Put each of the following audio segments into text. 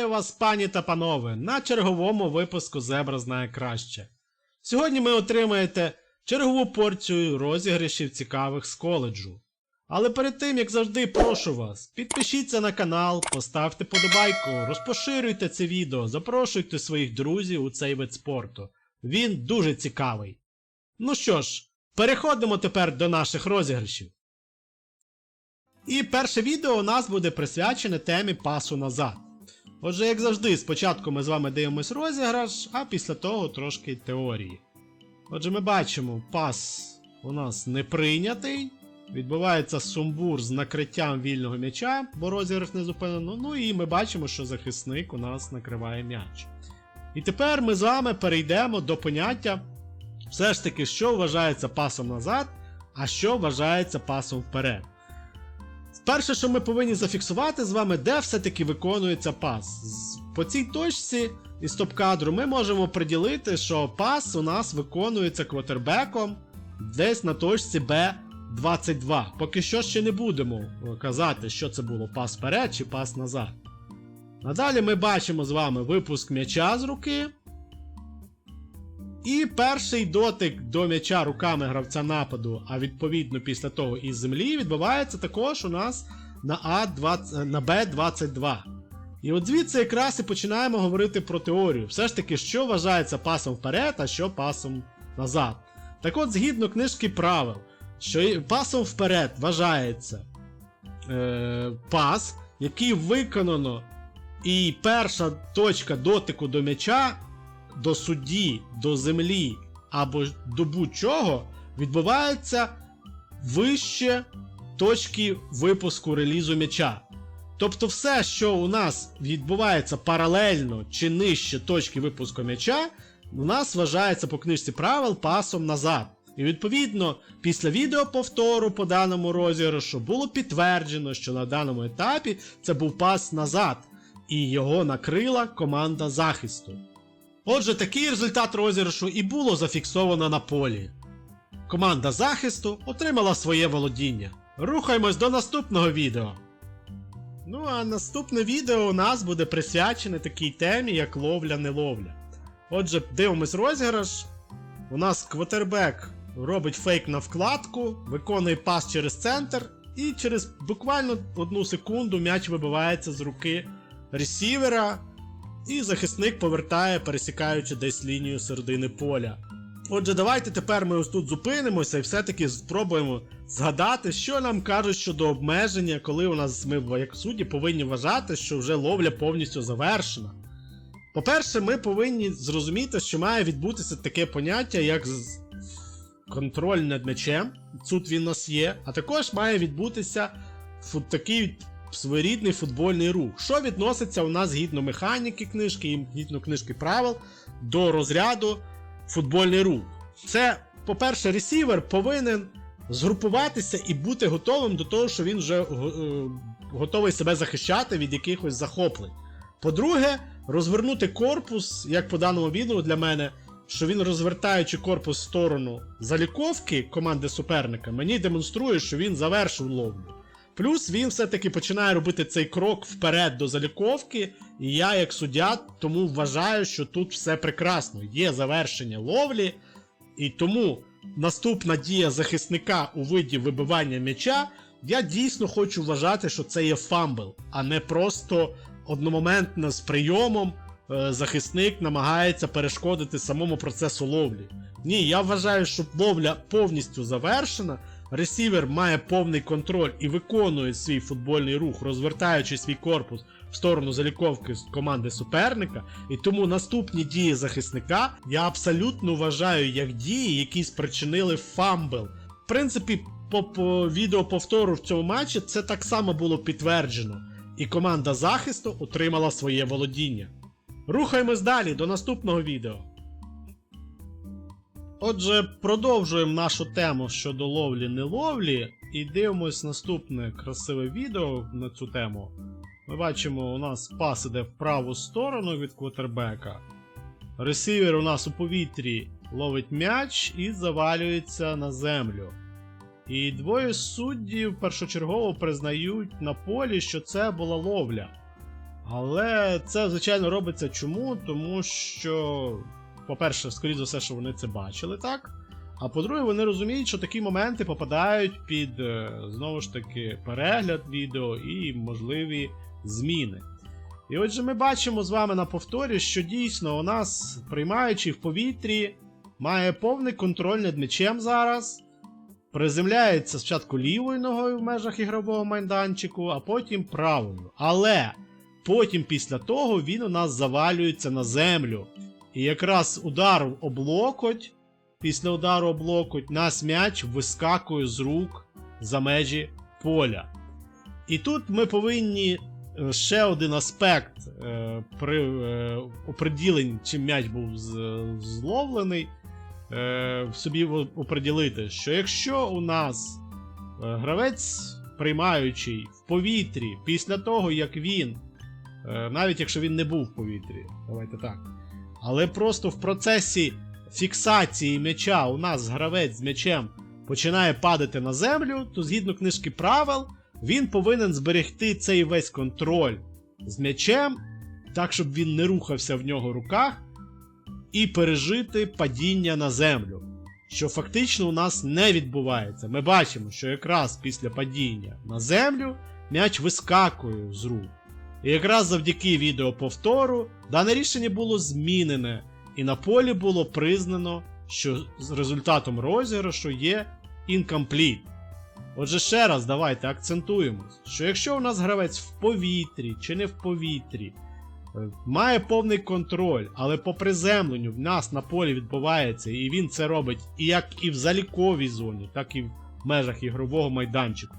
Вітаю вас, пані та панове, на черговому випуску Зебра знає краще. Сьогодні ми отримаєте чергову порцію розіграшів цікавих з коледжу. Але перед тим, як завжди, прошу вас, підпишіться на канал, поставте подобайку, розпоширюйте це відео, запрошуйте своїх друзів у цей вид спорту. Він дуже цікавий. Ну що ж, переходимо тепер до наших розіграшів. І перше відео у нас буде присвячене темі пасу назад. Отже, як завжди, спочатку ми з вами дивимось розіграш, а після того трошки теорії. Отже, ми бачимо, пас у нас не прийнятий. Відбувається сумбур з накриттям вільного м'яча, бо розіграш не зупинено. Ну і ми бачимо, що захисник у нас накриває м'яч. І тепер ми з вами перейдемо до поняття, все ж таки, що вважається пасом назад, а що вважається пасом вперед. Перше, що ми повинні зафіксувати з вами, де все-таки виконується пас. По цій точці із топ-кадру ми можемо приділити, що пас у нас виконується квотербеком десь на точці B22. Поки що ще не будемо казати, що це було пас вперед чи пас назад. Надалі ми бачимо з вами випуск м'яча з руки. І перший дотик до м'яча руками гравця нападу, а відповідно після того із землі, відбувається також у нас на А20, на Б22. І от звідси якраз і починаємо говорити про теорію. Все ж таки, що вважається пасом вперед, а що пасом назад. Так от, згідно книжки правил, що пасом вперед вважається е, пас, який виконано, і перша точка дотику до м'яча до судді, до землі або до будь-чого відбувається вище точки випуску релізу м'яча. Тобто все, що у нас відбувається паралельно чи нижче точки випуску м'яча, у нас вважається по книжці правил пасом назад. І відповідно, після відеоповтору по даному розіграшу було підтверджено, що на даному етапі це був пас назад, і його накрила команда захисту. Отже, такий результат розіграшу і було зафіксовано на полі. Команда захисту отримала своє володіння. Рухаємось до наступного відео. Ну а наступне відео у нас буде присвячене такій темі, як ловля не ловля. Отже, дивимось розіграш. У нас квотербек робить фейк на вкладку, виконує пас через центр, і через буквально одну секунду м'яч вибивається з руки ресівера, і захисник повертає, пересікаючи десь лінію середини поля. Отже, давайте тепер ми ось тут зупинимося і все-таки спробуємо згадати, що нам кажуть щодо обмеження, коли у нас ми, як судді, повинні вважати, що вже ловля повністю завершена. По-перше, ми повинні зрозуміти, що має відбутися таке поняття, як контроль над м'ячем. Тут він у нас є, а також має відбутися такий своєрідний футбольний рух. Що відноситься у нас згідно механіки книжки і згідно книжки правил до розряду футбольний рух. Це, по-перше, ресівер повинен згрупуватися і бути готовим до того, що він вже е, готовий себе захищати від якихось захоплень. По-друге, розвернути корпус, як по даному відео для мене, що він розвертаючи корпус в сторону заліковки команди суперника, мені демонструє, що він завершив ловлю. Плюс він все-таки починає робити цей крок вперед до заліковки, і я, як суддя, тому вважаю, що тут все прекрасно. Є завершення ловлі, і тому наступна дія захисника у виді вибивання м'яча, я дійсно хочу вважати, що це є фамбл, а не просто одномоментно з прийомом е, захисник намагається перешкодити самому процесу ловлі. Ні, я вважаю, що ловля повністю завершена. Ресівер має повний контроль і виконує свій футбольний рух, розвертаючи свій корпус в сторону заліковки команди суперника. І тому наступні дії захисника я абсолютно вважаю як дії, які спричинили фамбл. В принципі, по, по відеоповтору в цьому матчі це так само було підтверджено. І команда захисту отримала своє володіння. Рухаємось далі до наступного відео. Отже, продовжуємо нашу тему щодо ловлі не ловлі і дивимось наступне красиве відео на цю тему. Ми бачимо, у нас пас іде в праву сторону від квотербека. Ресівер у нас у повітрі ловить м'яч і завалюється на землю. І двоє суддів першочергово признають на полі, що це була ловля. Але це, звичайно, робиться чому? Тому що, по-перше, скоріш за все, що вони це бачили, так? А по-друге, вони розуміють, що такі моменти попадають під е, знову ж таки перегляд відео і можливі зміни. І отже, ми бачимо з вами на повторі, що дійсно у нас, приймаючи в повітрі, має повний контроль над м'ячем зараз. Приземляється спочатку лівою ногою в межах ігрового майданчику, а потім правою. Але потім після того він у нас завалюється на землю. І якраз удар об локоть, після удару об локоть, нас м'яч вискакує з рук за межі поля. І тут ми повинні е, ще один аспект е, при е, оприділенні, чим м'яч був зловлений, е, в собі оприділити, що якщо у нас е, гравець приймаючий в повітрі після того, як він, е, навіть якщо він не був в повітрі, давайте так, але просто в процесі фіксації м'яча у нас гравець з м'ячем починає падати на землю, то згідно книжки правил, він повинен зберегти цей весь контроль з м'ячем, так, щоб він не рухався в нього руках, і пережити падіння на землю. Що фактично у нас не відбувається. Ми бачимо, що якраз після падіння на землю м'яч вискакує з рук. І якраз завдяки відеоповтору дане рішення було змінене, і на полі було признано, що з результатом розіграшу є incomplete. Отже, ще раз давайте акцентуємось, що якщо у нас гравець в повітрі чи не в повітрі, е, має повний контроль, але по приземленню в нас на полі відбувається, і він це робить і як і в заліковій зоні, так і в межах ігрового майданчику.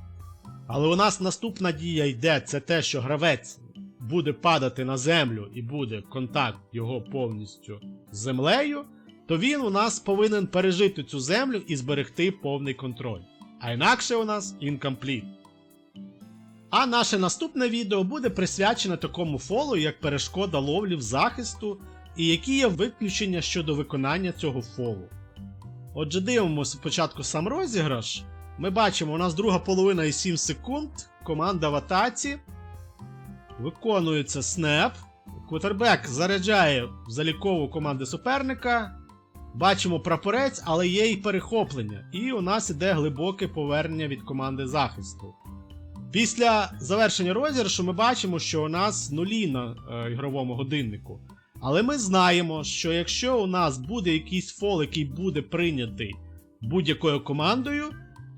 Але у нас наступна дія йде, це те, що гравець буде падати на землю і буде контакт його повністю з землею, то він у нас повинен пережити цю землю і зберегти повний контроль. А інакше у нас incomplete. А наше наступне відео буде присвячене такому фолу, як перешкода ловлі в захисту, і які є виключення щодо виконання цього фолу. Отже, дивимося спочатку сам розіграш. Ми бачимо, у нас друга половина і 7 секунд. Команда в атаці. Виконується снеп. Кутербек заряджає залікову команди суперника. Бачимо прапорець, але є і перехоплення. І у нас іде глибоке повернення від команди захисту. Після завершення розіграшу ми бачимо, що у нас нулі на е, ігровому годиннику. Але ми знаємо, що якщо у нас буде якийсь фол, який буде прийнятий будь-якою командою,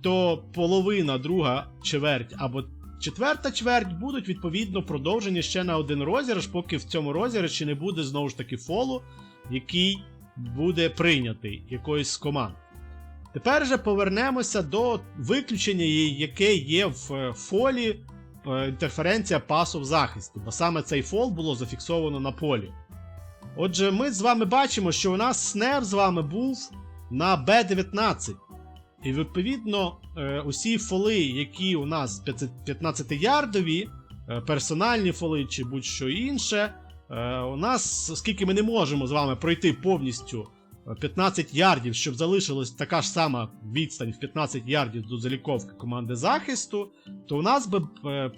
то половина, друга чверть або четверта чверть будуть відповідно продовжені ще на один розіграш, поки в цьому розіграші не буде знову ж таки фолу, який буде прийнятий якоюсь з команд. Тепер же повернемося до виключення, яке є в е, фолі е, інтерференція пасу в захисті, бо саме цей фол було зафіксовано на полі. Отже, ми з вами бачимо, що у нас снеп з вами був на B19. І відповідно, е, усі фоли, які у нас 15-ярдові, е, персональні фоли чи будь-що інше, е, у нас, оскільки ми не можемо з вами пройти повністю е, 15 ярдів, щоб залишилась така ж сама відстань в 15 ярдів до заліковки команди захисту, то у нас би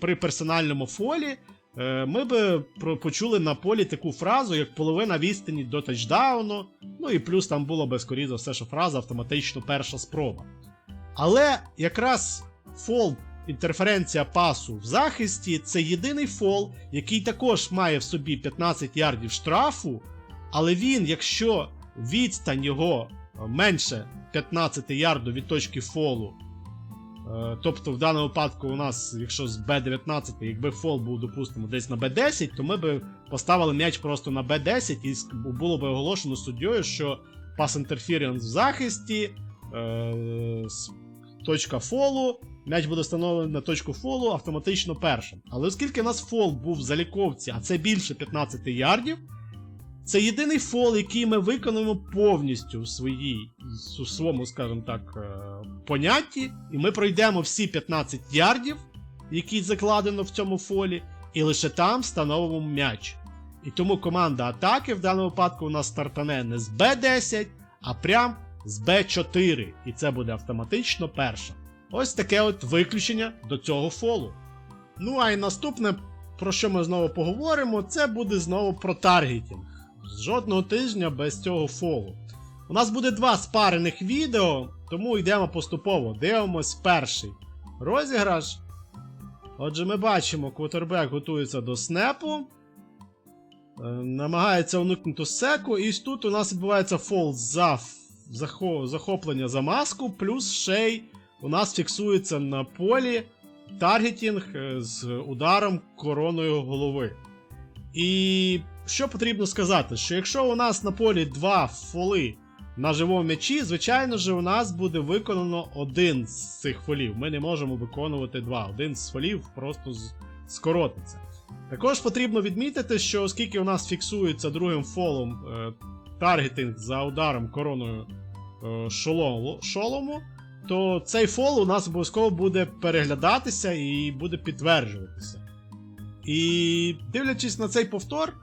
при персональному фолі ми би почули на полі таку фразу, як половина відстані до тачдауну. Ну і плюс там було би, скоріше за все, що фраза автоматично перша спроба. Але якраз фол інтерференція пасу в захисті це єдиний фол, який також має в собі 15 ярдів штрафу, але він, якщо відстань його е, менше 15 ярду від точки фолу, е, тобто в даному випадку у нас, якщо з B19, якби фол був, допустимо, десь на B10, то ми б поставили м'яч просто на B10 і було б оголошено суддєю, що пас інтерференс в захисті, е, точка фолу, м'яч буде встановлений на точку фолу автоматично першим. Але оскільки у нас фол був в заліковці, а це більше 15 ярдів, це єдиний фол, який ми виконуємо повністю в своїй, у своєму, скажімо так, е, понятті, і ми пройдемо всі 15 ярдів, які закладено в цьому фолі, і лише там встановимо м'яч. І тому команда атаки в даному випадку у нас стартане не з B10, а прям з B4. І це буде автоматично перша. Ось таке от виключення до цього фолу. Ну а й наступне про що ми знову поговоримо, це буде знову про таргетінг. Жодного тижня без цього фолу. У нас буде два спарених відео, тому йдемо поступово. Дивимось перший розіграш. Отже, ми бачимо, квотербек готується до снепу. Е, намагається уникнути секу, і тут у нас відбувається фол за захоплення за маску, плюс ще й у нас фіксується на полі таргетінг е, з ударом короною голови. І що потрібно сказати? Що якщо у нас на полі два фоли на живому м'ячі, звичайно ж, у нас буде виконано один з цих фолів. Ми не можемо виконувати два. Один з фолів просто скоротиться. Також потрібно відмітити, що оскільки у нас фіксується другим фолом е, таргетинг за ударом короною е, шолому, шолому, то цей фол у нас обов'язково буде переглядатися і буде підтверджуватися. І дивлячись на цей повтор,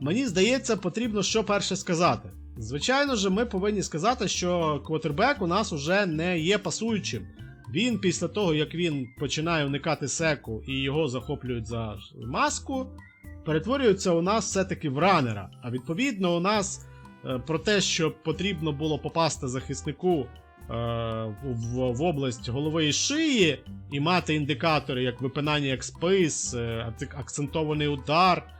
мені здається, потрібно що перше сказати. Звичайно ж, ми повинні сказати, що квотербек у нас уже не є пасуючим. Він після того, як він починає уникати секу і його захоплюють за маску, перетворюється у нас все-таки в ранера. А відповідно, у нас е, про те, що потрібно було попасти захиснику е, в, область голови і шиї і мати індикатори, як випинання як спис, е, акцентований удар,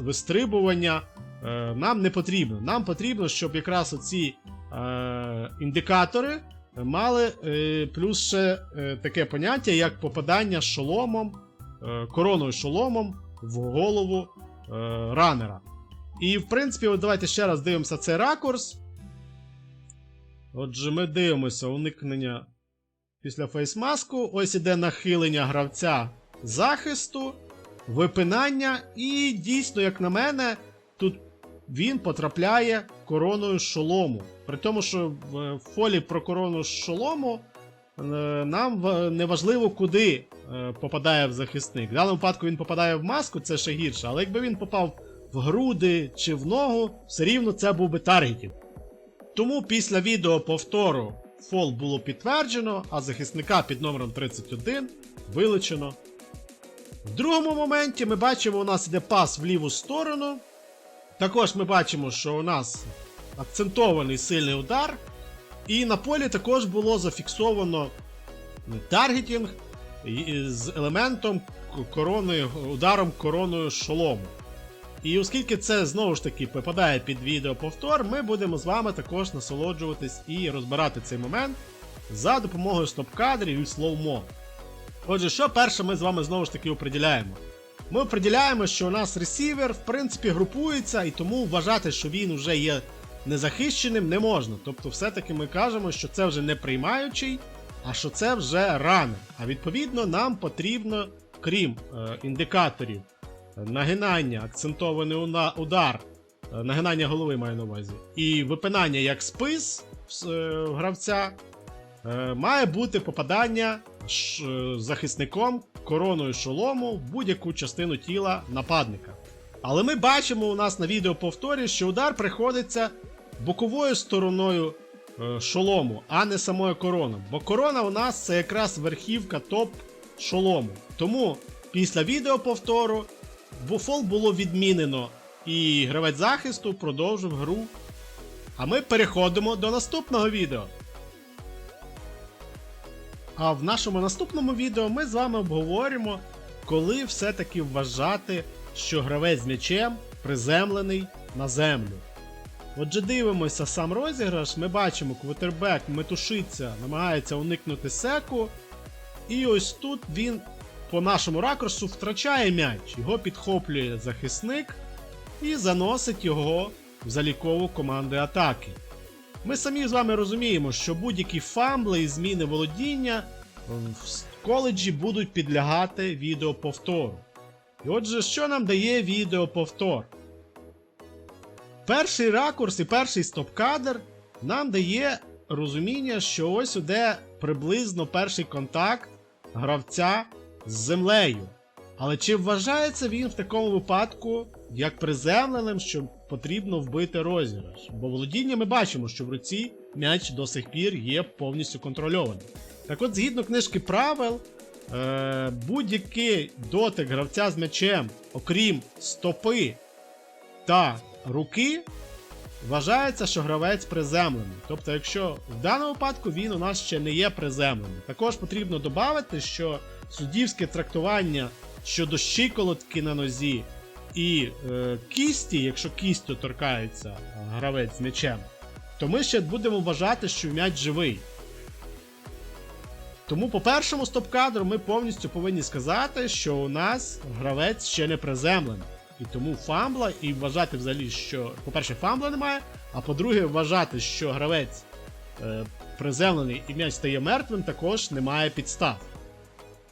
вистрибування, е, нам не потрібно. Нам потрібно, щоб якраз оці е, індикатори мали е, плюс ще е, таке поняття, як попадання шоломом, е, короною шоломом в голову е, ранера. І, в принципі, от давайте ще раз дивимося цей ракурс. Отже, ми дивимося уникнення після фейсмаску. Ось іде нахилення гравця захисту, випинання, і дійсно, як на мене, тут він потрапляє короною шолому. При тому, що в фолі про корону шолому е, нам не важливо, куди е, попадає в захисник. В даному випадку він попадає в маску, це ще гірше, але якби він попав в груди чи в ногу, все рівно це був би таргетінг. Тому після відео повтору фол було підтверджено, а захисника під номером 31 вилучено. В другому моменті ми бачимо, у нас іде пас в ліву сторону. Також ми бачимо, що у нас акцентований сильний удар. І на полі також було зафіксовано таргетінг з елементом к- короною, ударом короною шолому. І оскільки це знову ж таки попадає під відеоповтор, ми будемо з вами також насолоджуватись і розбирати цей момент за допомогою стоп-кадрів і слоумо. Отже, що перше ми з вами знову ж таки оприділяємо? Ми оприділяємо, що у нас ресівер, в принципі, групується, і тому вважати, що він вже є незахищеним, не можна. Тобто, все-таки ми кажемо, що це вже не приймаючий, а що це вже ранер. А відповідно, нам потрібно, крім е, індикаторів нагинання, акцентований удар, е, нагинання голови маю на увазі, і випинання як спис е, гравця, має бути попадання е, захисником короною шолому в будь-яку частину тіла нападника. Але ми бачимо у нас на відео повторі, що удар приходиться боковою стороною е, шолому, а не самою короною. Бо корона у нас це якраз верхівка топ шолому. Тому після відеоповтору буфол було відмінено, і гравець захисту продовжив гру. А ми переходимо до наступного відео. А в нашому наступному відео ми з вами обговоримо, коли все-таки вважати, що гравець з м'ячем приземлений на землю. Отже, дивимося сам розіграш, ми бачимо, квотербек метушиться, намагається уникнути секу. І ось тут він по нашому ракурсу втрачає м'яч, його підхоплює захисник і заносить його в залікову команди атаки. Ми самі з вами розуміємо, що будь-які фамбли і зміни володіння в коледжі будуть підлягати відеоповтору. І отже, що нам дає відеоповтор? Перший ракурс і перший стоп-кадр нам дає розуміння, що ось іде приблизно перший контакт гравця з землею. Але чи вважається він в такому випадку як приземленим, що потрібно вбити розіграш? Бо володіння ми бачимо, що в руці м'яч до сих пір є повністю контрольованим. Так от, згідно книжки правил, е, будь-який дотик гравця з м'ячем, окрім стопи та руки, вважається, що гравець приземлений. Тобто, якщо в даному випадку він у нас ще не є приземлений. Також потрібно додати, що суддівське трактування щодо щиколотки на нозі і е, кісті, якщо кістю торкається гравець з м'ячем, то ми ще будемо вважати, що м'яч живий. Тому по першому стоп-кадру ми повністю повинні сказати, що у нас гравець ще не приземлений. І тому фамбла, і вважати взагалі, що, по-перше, фамбла немає, а по-друге, вважати, що гравець е, приземлений і м'яч стає мертвим, також немає підстав.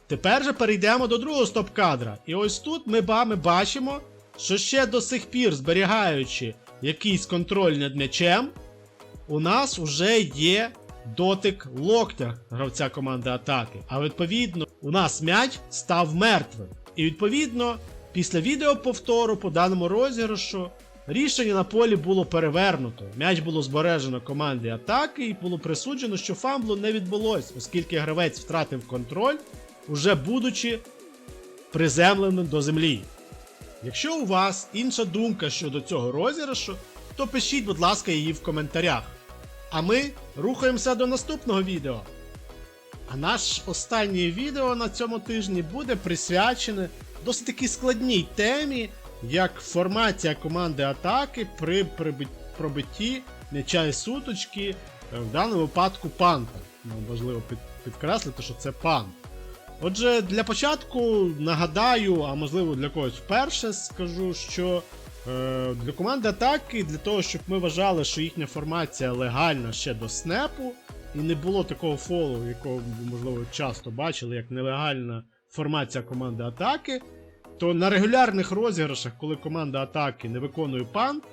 Тепер же перейдемо до другого стоп-кадра. І ось тут ми бачимо, що ще до сих пір, зберігаючи якийсь контроль над м'ячем, у нас вже є дотик локтя гравця команди атаки. А відповідно, у нас м'яч став мертвим. І відповідно, після відеоповтору по даному розіграшу рішення на полі було перевернуто. М'яч було збережено команді атаки, і було присуджено, що фамблу не відбулось, оскільки гравець втратив контроль, уже будучи приземленим до землі. Якщо у вас інша думка щодо цього розіграшу, то пишіть, будь ласка, її в коментарях. А ми рухаємося до наступного відео. А наш останнє відео на цьому тижні буде присвячене досить таки складній темі, як формація команди атаки при пробитті м'яча і суточки, е, в даному випадку панта. Ну, важливо підкреслити, що це пант. Отже, для початку нагадаю, а можливо для когось вперше скажу, що е, для команди атаки, для того, щоб ми вважали, що їхня формація легальна ще до снепу, і не було такого фолу, якого ви, можливо, часто бачили, як нелегальна формація команди атаки, то на регулярних розіграшах, коли команда атаки не виконує пант,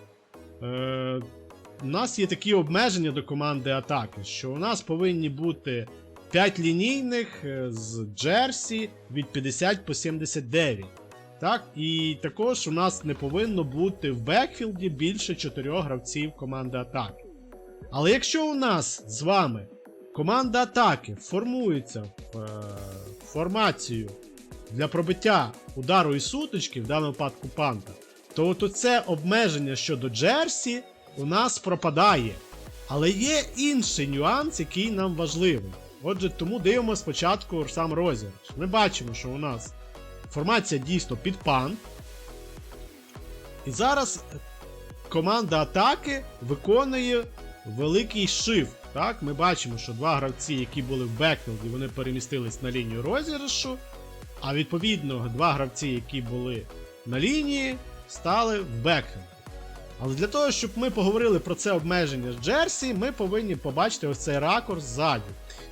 е, у нас є такі обмеження до команди атаки, що у нас повинні бути 5 лінійних е, з Джерсі від 50 по 79. Так, і також у нас не повинно бути в бекфілді більше 4 гравців команди атаки. Але якщо у нас з вами команда атаки формується в е, формацію для пробиття удару і сутички, в даному випадку панта, то от оце обмеження щодо Джерсі у нас пропадає. Але є інший нюанс, який нам важливий. Отже, тому дивимося спочатку сам розіграш. Ми бачимо, що у нас формація дійсно під пант. І зараз команда атаки виконує великий шифт. Так, Ми бачимо, що два гравці, які були в бекфілді, вони перемістились на лінію розіграшу. А відповідно, два гравці, які були на лінії, стали в бекфілді. Але для того, щоб ми поговорили про це обмеження з Джерсі, ми повинні побачити ось цей ракурс ззаді.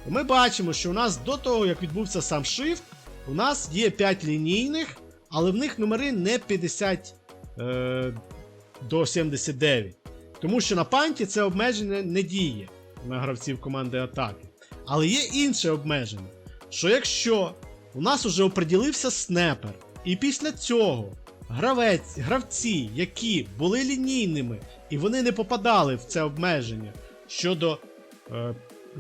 І ми бачимо, що у нас до того, як відбувся сам shift, у нас є 5 лінійних, але в них номери не 50 е, до 79. Тому що на панті це обмеження не діє на гравців команди атаки. Але є інше обмеження, що якщо у нас уже оприділився снепер, і після цього гравець, гравці, які були лінійними, і вони не попадали в це обмеження щодо е,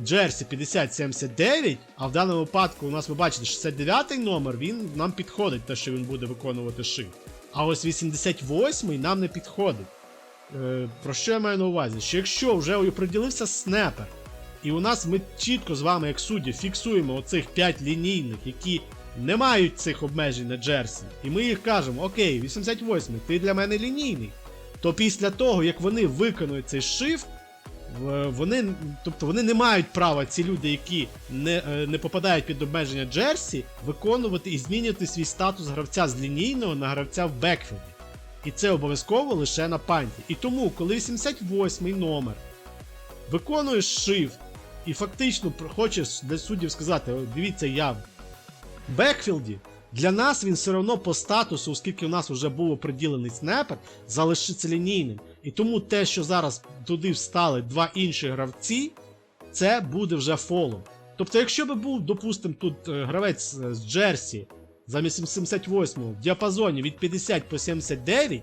Джерсі 5079, а в даному випадку у нас ви бачите 69 номер, він нам підходить, те, що він буде виконувати шифт. А ось 88 нам не підходить. Е, про що я маю на увазі? Що якщо вже оприділився снепер, і у нас ми чітко з вами, як судді, фіксуємо оцих 5 лінійних, які не мають цих обмежень на Джерсі, і ми їх кажемо: Окей, 88, ти для мене лінійний. То після того, як вони виконують цей шифт, вони, тобто вони не мають права, ці люди, які не, е, не попадають під обмеження Джерсі, виконувати і змінювати свій статус гравця з лінійного на гравця в бекфілді. І це обов'язково лише на панті. І тому, коли 78-й номер виконує шифт і фактично хочеш для суддів сказати: дивіться, я бекфілді, для нас він все одно по статусу, оскільки у нас вже був приділений снайпер, залишиться лінійним. І тому те, що зараз туди встали два інші гравці, це буде вже фолом. Тобто, якщо би був, допустимо, тут е, гравець е, з Джерсі замість 78 в діапазоні від 50 по 79,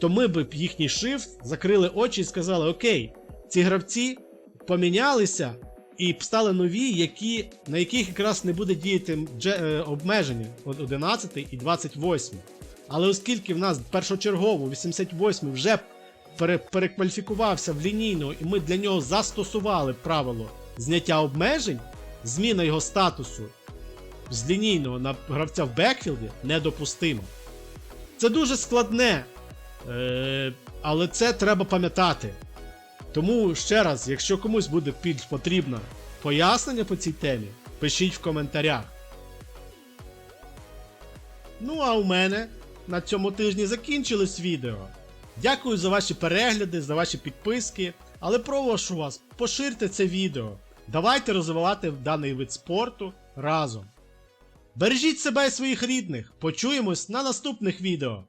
то ми б їхній шифт закрили очі і сказали: Окей, ці гравці помінялися, і стали нові, які, на яких якраз не буде діяти е, обмеження 11 і 28. Але оскільки в нас першочергово 88 вже пере, перекваліфікувався в лінійного, і ми для нього застосували правило зняття обмежень, зміна його статусу з лінійного на гравця в бекфілді недопустимо. Це дуже складне, е, але це треба пам'ятати. Тому ще раз, якщо комусь буде більш потрібно пояснення по цій темі, пишіть в коментарях. Ну а у мене на цьому тижні закінчилось відео. Дякую за ваші перегляди, за ваші підписки, але прошу вас, поширте це відео. Давайте розвивати даний вид спорту разом. Бережіть себе і своїх рідних. Почуємось на наступних відео.